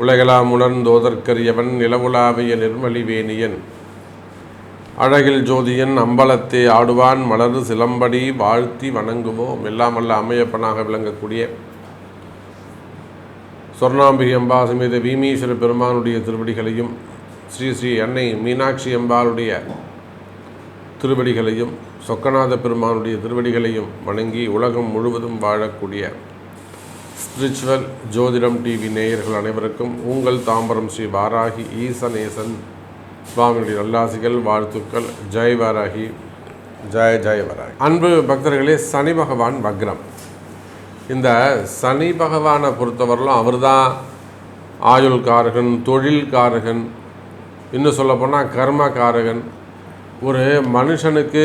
உலகெலாம் உணர்ந்தோதற்கரியவன் நிலவுலாவிய நிர்மலிவேணியன். அழகில் ஜோதியன் அம்பலத்தை ஆடுவான் மலர் சிலம்படி வாழ்த்தி வணங்குவோம். எல்லாம் அல்ல விளங்கக்கூடிய சொர்ணாம்பிகை அம்பா சமேத வீமீஸ்வர பெருமானுடைய திருவடிகளையும் ஸ்ரீ ஸ்ரீ அன்னை மீனாட்சி அம்பாளுடைய திருவடிகளையும் சொக்கநாத பெருமானுடைய திருவடிகளையும் வணங்கி உலகம் முழுவதும் வாழக்கூடிய ஸ்பிரிச்சுவல் ஜோதிடம் டிவி நேயர்கள் அனைவருக்கும் உங்கள் தாம்பரம் ஸ்ரீ வாராகி ஈசநேசன் சுவாமியுடைய நல்லாசிகள் வாழ்த்துக்கள். ஜெய் வாராகி. ஜெய ஜெய வராகி. அன்பு பக்தர்களே சனி பகவான் வக்ரம். இந்த சனி பகவானை பொறுத்தவரையிலும் அவர் தான் ஆயுள்காரகன் தொழில்காரகன் இன்னும் சொல்லப்போனால் கர்மகாரகன். ஒரு மனுஷனுக்கு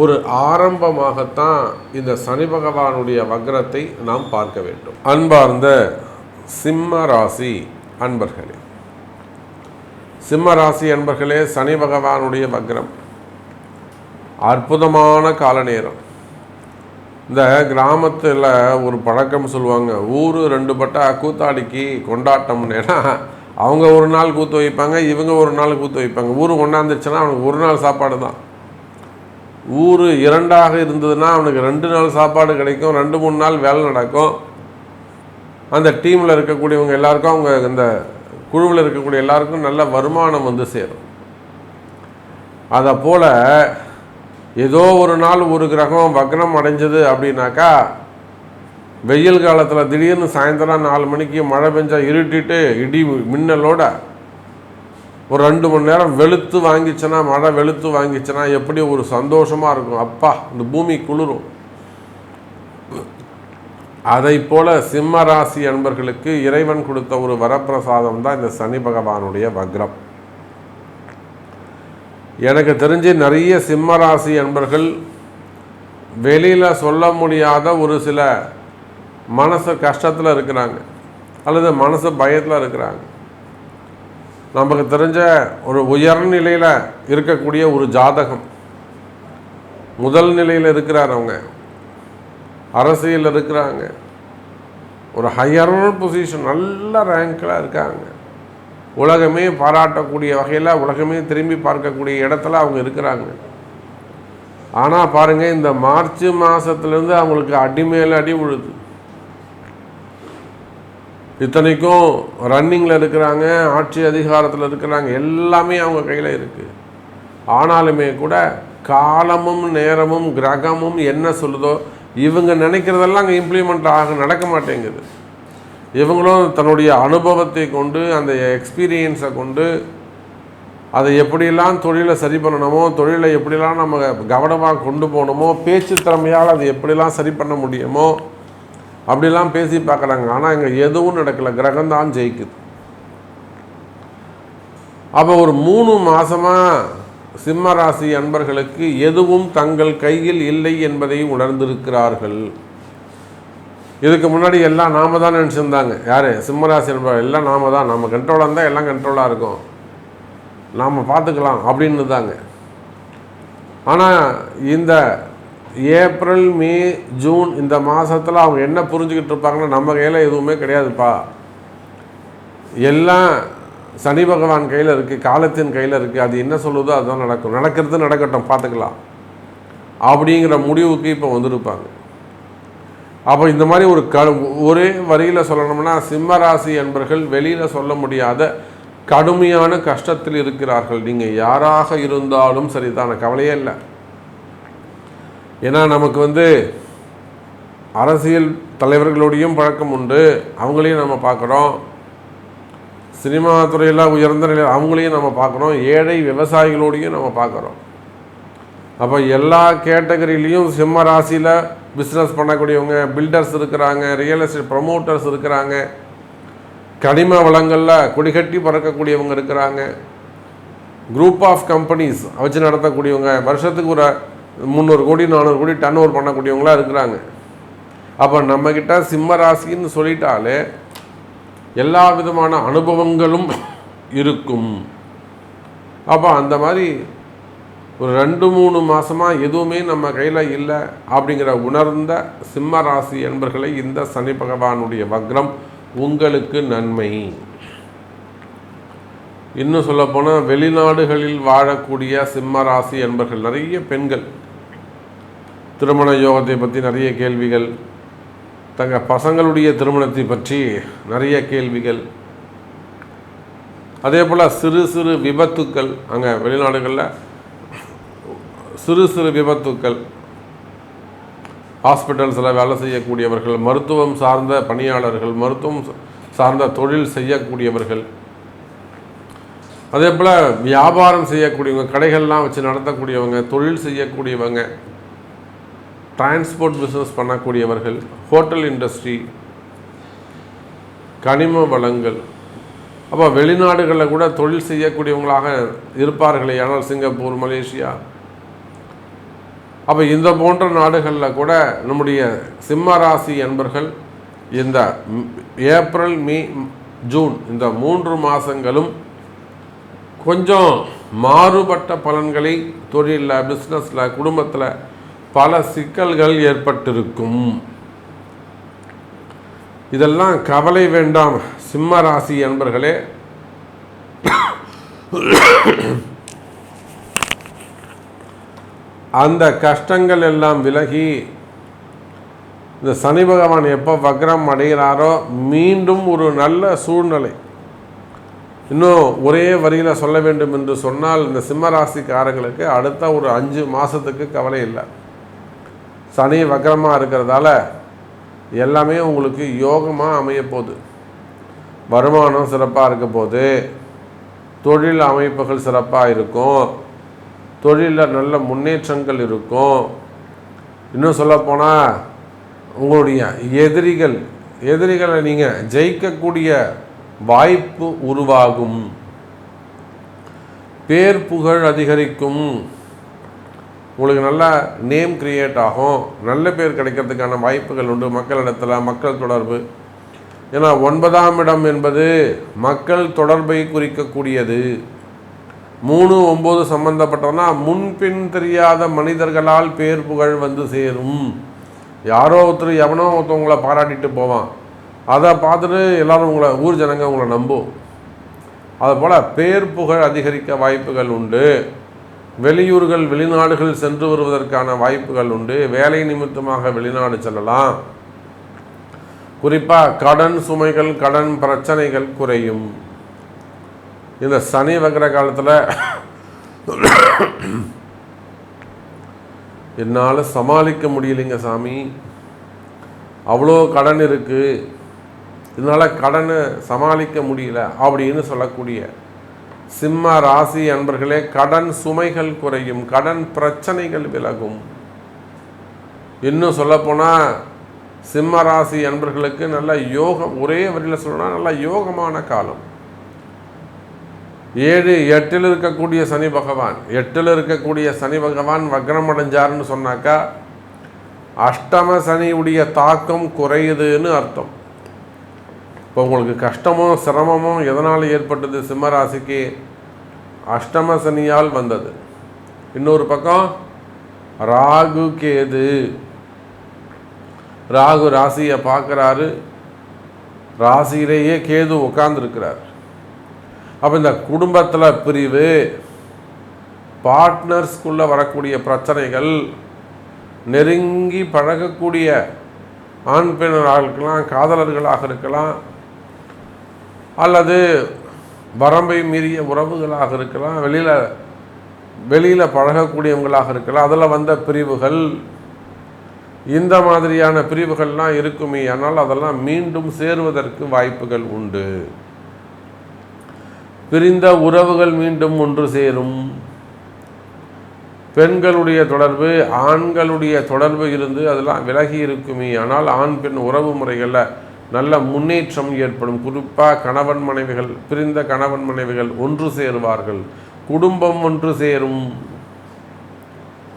ஒரு ஆரம்பமாகத்தான் இந்த சனி பகவானுடைய வக்ரத்தை நாம் பார்க்க வேண்டும். அன்பார்ந்த சிம்ம ராசி அன்பர்களே சிம்ம ராசி அன்பர்களே சனி பகவானுடைய வக்ரம். அற்புதமான கால நேரம் இந்த கிராமத்தில் ஒரு பழக்கம் சொல்லுவாங்க ஊர் ரெண்டு பட்டா கூத்தாடிக்கு கொண்டாட்டம்னேனா அவங்க ஒரு நாள் கூத்து வைப்பாங்க இவங்க ஒரு நாள் கூத்து வைப்பாங்க. ஊர் கொண்டாந்துச்சுன்னா அவனுக்கு ஒரு நாள் சாப்பாடு தான் ஊர் இரண்டாக இருந்ததுன்னா அவனுக்கு ரெண்டு நாள் சாப்பாடு கிடைக்கும் ரெண்டு மூணு நாள் வேலை நடக்கும். அந்த டீமில் இருக்கக்கூடியவங்க எல்லாருக்கும் அவங்க இந்த குழுவில் இருக்கக்கூடிய எல்லாருக்கும் நல்ல வருமானம் வந்து சேரும். அதை போல் ஏதோ ஒரு நாள் ஒரு கிரகம் வக்ரம் அடைஞ்சது அப்படின்னாக்கா வெயில் காலத்தில் திடீர்னு சாயந்தரம் நாலு மணிக்கு மழை பெஞ்சால் இருட்டிட்டு இடி மின்னலோட ஒரு ரெண்டு மணி நேரம் வெளுத்து வாங்கிச்சுன்னா மழை வெளுத்து வாங்கிச்சுன்னா எப்படி ஒரு சந்தோஷமாக இருக்கும். அப்பா இந்த பூமி குளிரும். அதை போல சிம்ம ராசி அன்பர்களுக்கு இறைவன் கொடுத்த ஒரு வரப்பிரசாதம் தான் இந்த சனி பகவானுடைய வக்ரம். எனக்கு தெரிஞ்சு நிறைய சிம்ம ராசி அன்பர்கள் வெளியில் சொல்ல முடியாத ஒரு சில மனசு கஷ்டத்தில் இருக்கிறாங்க. அல்லது மனசு பயத்தில் இருக்கிறாங்க. நமக்கு தெரிஞ்ச ஒரு உயர்நிலையில் இருக்கக்கூடிய ஒரு ஜாதகம். முதல் நிலையில் இருக்கிறார் அவங்க. அரசியல் இருக்கிறாங்க. ஒரு ஹையர் பொசிஷன் நல்ல ரேங்கில் இருக்காங்க. உலகமே பாராட்டக்கூடிய வகையில் உலகமே திரும்பி பார்க்கக்கூடிய இடத்துல அவங்க இருக்கிறாங்க. ஆனால் பாருங்கள் இந்த மார்ச் மாதத்துலேருந்து அவங்களுக்கு அடி மேலே அடி விழுது இத்தனைக்கும் ரன்னிங்கில் இருக்கிறாங்க ஆட்சி அதிகாரத்தில் இருக்கிறாங்க எல்லாமே அவங்க கையில் இருக்குது ஆனாலுமே கூட காலமும் நேரமும் கிரகமும் என்ன சொல்லுதோ இவங்க நினைக்கிறதெல்லாம் அங்கே இம்ப்ளிமெண்ட் ஆக நடக்க மாட்டேங்குது. இவங்களும் தன்னுடைய அனுபவத்தை கொண்டு அந்த எக்ஸ்பீரியன்ஸை கொண்டு அதை எப்படியெல்லாம் தொழிலை சரி பண்ணணுமோ தொழிலை எப்படிலாம் நம்ம கவனமாக கொண்டு போகணுமோ பேச்சு திறமையால் அதை எப்படிலாம் சரி பண்ண முடியுமோ அப்படிலாம் பேசி பார்க்குறாங்க. ஆனால் இங்கே எதுவும் நடக்கலை. கிரகம்தான் ஜெயிக்குது. அப்போ ஒரு மூணு மாதமாக சிம்ம ராசி அன்பர்களுக்கு எதுவும் தங்கள் கையில் இல்லை என்பதை உணர்ந்திருக்கிறார்கள். இதுக்கு முன்னாடி எல்லாம் நாம தான் நினச்சிருந்தாங்க. யார்? சிம்மராசி அன்பர்கள். எல்லாம் நாம தான். நம்ம கண்ட்ரோலாக இருந்தால் எல்லாம் கண்ட்ரோலாக இருக்கும். நாம் பார்த்துக்கலாம் அப்படின்னு தாங்க ஆனால் இந்த ஏப்ரல் மே ஜூன் இந்த மாதத்தில் அவங்க என்ன புரிஞ்சுக்கிட்டு இருப்பாங்கன்னா நம்ம கையில் எதுவுமே கிடையாதுப்பா. எல்லாம் சனி பகவான் கையில் இருக்குது காலத்தின் கையில் இருக்குது அது என்ன சொல்லுதோ அதுதான் நடக்கும். நடக்கிறது நடக்கட்டும் பார்த்துக்கலாம். அப்படிங்கிற முடிவுக்கு இப்போ வந்திருப்பாங்க. அப்போ இந்த மாதிரி ஒரு க ஒரே வரியில் சொல்லணும்னா சிம்ம ராசி என்பர்கள் வெளியில் சொல்ல முடியாத கடுமையான கஷ்டத்தில் இருக்கிறார்கள். நீங்கள் யாராக இருந்தாலும் சரிதான கவலையே இல்லை. ஏன்னா நமக்கு வந்து அரசியல் தலைவர்களோடையும் பழக்கம் உண்டு. அவங்களையும் நம்ம பார்க்குறோம். சினிமா துறையெல்லாம் உயர்ந்த நிலை அவங்களையும் நம்ம பார்க்குறோம். ஏழை விவசாயிகளோடையும் நம்ம பார்க்குறோம். அப்போ எல்லா கேட்டகரியிலையும் சிம்ம ராசியில் பிஸ்னஸ் பண்ணக்கூடியவங்க பில்டர்ஸ் இருக்கிறாங்க ரியல் எஸ்டேட் ப்ரமோட்டர்ஸ் இருக்கிறாங்க. கனிம வளங்களில் கொடிகட்டி பறக்கக்கூடியவங்க இருக்கிறாங்க. குரூப் ஆஃப் கம்பெனிஸ் வச்சு நடத்தக்கூடியவங்க. வருஷத்துக்கு ஒரு முந்நூறு கோடி நானூறு கோடி டர்ன் ஓவர் பண்ணக்கூடியவங்களா இருக்கிறாங்க. அப்போ நம்மக்கிட்ட சிம்ம ராசின்னு சொல்லிட்டாலே எல்லா விதமான அனுபவங்களும் இருக்கும். அப்போ அந்த மாதிரி ஒரு ரெண்டு மூணு மாதமாக எதுவுமே நம்ம கையில் இல்லை அப்படிங்கிற உணர்ந்த சிம்ம ராசி என்பர்களை இந்த சனி பகவானுடைய வக்ரம் உங்களுக்கு நன்மை. இன்னும் சொல்லப்போனால் வெளிநாடுகளில் வாழக்கூடிய சிம்ம ராசி என்பர்கள் நிறைய பெண்கள் திருமண யோகத்தை பற்றி நிறைய கேள்விகள் தங்கள் பசங்களுடைய திருமணத்தை பற்றி நிறைய கேள்விகள். அதே போல் சிறு சிறு விபத்துக்கள் அங்கே வெளிநாடுகளில் சிறு சிறு விபத்துக்கள். ஹாஸ்பிட்டல்ஸில் வேலை செய்யக்கூடியவர்கள் மருத்துவம் சார்ந்த பணியாளர்கள் மருத்துவம் சார்ந்த தொழில் செய்யக்கூடியவர்கள். அதே போல் வியாபாரம் செய்யக்கூடியவங்க கடைகள்லாம் வச்சு நடத்தக்கூடியவங்க தொழில் செய்யக்கூடியவங்க. டிரான்ஸ்போர்ட் பிஸ்னஸ் பண்ணக்கூடியவர்கள் ஹோட்டல் இண்டஸ்ட்ரி கனிம வளங்கள் அப்போ வெளிநாடுகளில் கூட தொழில் செய்யக்கூடியவங்களாக இருப்பார்களே ஆனால் சிங்கப்பூர் மலேசியா. அப்போ இந்த போன்ற நாடுகளில் கூட நம்முடைய சிம்ம ராசி என்பர்கள் இந்த ஏப்ரல் மே ஜூன் இந்த மூன்று மாதங்களும் கொஞ்சம் மாறுபட்ட பலன்களை தொழிலில் பிஸ்னஸில் குடும்பத்தில் பல சிக்கல்கள் ஏற்பட்டிருக்கும். இதெல்லாம் கவலை வேண்டாம் சிம்ம ராசி என்பர்களே. அந்த கஷ்டங்கள் எல்லாம் விலகி இந்த சனி பகவான் எப்போ வக்ரம் அடைகிறாரோ மீண்டும் ஒரு நல்ல சூழ்நிலை. இன்னும் ஒரே வரியில் சொல்ல வேண்டும் என்று சொன்னால் இந்த சிம்ம ராசிக்காரங்களுக்கு அடுத்த ஒரு அஞ்சு மாதத்துக்கு கவலை இல்லை. சனி வக்கரமாக இருக்கிறதால எல்லாமே உங்களுக்கு யோகமாக அமைய போகுது. வருமானம் சிறப்பாக இருக்க போது தொழில் அமைப்புகள் சிறப்பாக இருக்கும். தொழிலில் நல்ல முன்னேற்றங்கள் இருக்கும். இன்னும் சொல்லப்போனால் உங்களுடைய எதிரிகள் எதிரிகளை நீங்கள் ஜெயிக்கக்கூடிய வாய்ப்பு உருவாகும். பேர் புகழ் அதிகரிக்கும். உங்களுக்கு நல்ல நேம் க்ரியேட் ஆகும். நல்ல பேர் கிடைக்கிறதுக்கான வாய்ப்புகள் உண்டு. மக்களிடத்தில் மக்கள் தொடர்பு. ஏன்னா ஒன்பதாம் இடம் என்பது மக்கள் தொடர்பை குறிக்கக்கூடியது. மூணு ஒம்பது சம்மந்தப்பட்டோன்னா முன்பின் தெரியாத மனிதர்களால் பேர் புகழ் வந்து சேரும். யாரோ ஒருத்தர் எவனோ ஒருத்தவங்களை பாராட்டிட்டு போவான். அதை பார்த்துட்டு எல்லோரும் உங்களை ஊர் ஜனங்க உங்களை நம்பும். அதுபோல் பேர் புகழ் அதிகரிக்க வாய்ப்புகள் உண்டு. வெளியூர்கள் வெளிநாடுகள் சென்று வருவதற்கான வாய்ப்புகள் உண்டு. வேலை நிமித்தமாக வெளிநாடு செல்லலாம். குறிப்பாக கடன் சுமைகள் கடன் பிரச்சனைகள் குறையும். இந்த சனி வக்கிற காலத்தில் என்னால் சமாளிக்க முடியலைங்க சாமி. அவ்வளோ கடன் இருக்குது இதனால் கடனை சமாளிக்க முடியல அப்படின்னு சொல்லக்கூடிய சிம்ம ராசி அன்பர்களே கடன் சுமைகள் குறையும் கடன் பிரச்சனைகள் விலகும். இன்னும் சொல்லப்போனால் சிம்ம ராசி அன்பர்களுக்கு நல்ல யோகம் ஒரே வரியில் சொல்லணும்னா நல்ல யோகமான காலம். ஏழு எட்டில் இருக்கக்கூடிய சனி பகவான் எட்டில் இருக்கக்கூடிய சனி பகவான் வக்ரம் அடைஞ்சாருன்னு சொன்னாக்கா அஷ்டம சனியுடைய தாக்கம் குறையுதுன்னு அர்த்தம். இப்போ உங்களுக்கு கஷ்டமும் சிரமமும் எதனால் ஏற்பட்டது? சிம்மராசிக்கு அஷ்டம சனியால் வந்தது. இன்னொரு பக்கம் ராகு கேது. ராகு ராசியை பார்க்குறாரு. ராசியிலேயே கேது உட்கார்ந்துருக்கிறார். அப்போ இந்த குடும்பத்தில் பிரிவு பார்ட்னர்ஸ்குள்ளே வரக்கூடிய பிரச்சனைகள் நெருங்கி பழகக்கூடிய ஆண் பெண்ணாக இருக்கலாம் காதலர்களாக இருக்கலாம் அல்லது வரம்பை மீறிய உறவுகளாக இருக்கலாம் வெளியில் வெளியில் பழகக்கூடியவங்களாக இருக்கலாம் அதில் வந்த பிரிவுகள் இந்த மாதிரியான பிரிவுகள்லாம் இருக்குமே ஆனால் அதெல்லாம் மீண்டும் சேருவதற்கு வாய்ப்புகள் உண்டு. பிரிந்த உறவுகள் மீண்டும் ஒன்று சேரும். பெண்களுடைய தொடர்பு ஆண்களுடைய தொடர்பு இருந்து அதெல்லாம் விலகி இருக்குமே ஆனால் ஆண் பெண் உறவு முறைகளில் நல்ல முன்னேற்றம் ஏற்படும். குறிப்பாக கணவன் மனைவிகள் பிரிந்த கணவன் மனைவிகள் ஒன்று சேருவார்கள். குடும்பம் ஒன்று சேரும்.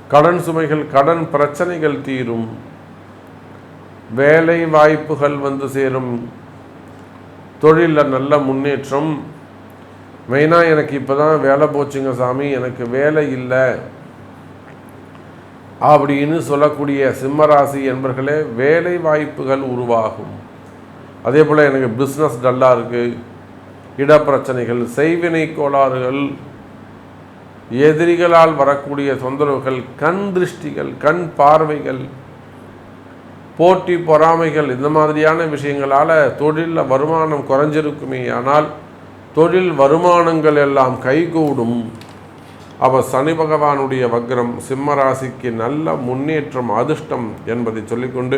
கடன் சுமைகள் கடன் பிரச்சனைகள் தீரும். வேலை வாய்ப்புகள் வந்து சேரும். தொழிலில் நல்ல முன்னேற்றம். மெயினாக எனக்கு இப்போ தான் வேலை போச்சுங்க சாமி. எனக்கு வேலை இல்லை. அப்படின்னு சொல்லக்கூடிய சிம்மராசி என்பர்களே வேலை வாய்ப்புகள் உருவாகும். அதே போல் எனக்கு பிஸ்னஸ் டல்லாக இருக்குது இடப்பிரச்சனைகள் செய்வினை கோளாறுகள் எதிரிகளால் வரக்கூடிய தொந்தரவுகள் கண் திருஷ்டிகள் கண் பார்வைகள் போட்டி பொறாமைகள் இந்த மாதிரியான விஷயங்களால் தொழிலில் வருமானம் குறைஞ்சிருக்குமே ஆனால் தொழில் வருமானங்கள் எல்லாம் கைகூடும். அவர் சனி பகவானுடைய வக்ரம் சிம்மராசிக்கு நல்ல முன்னேற்றம் அதிர்ஷ்டம் என்பதை சொல்லிக்கொண்டு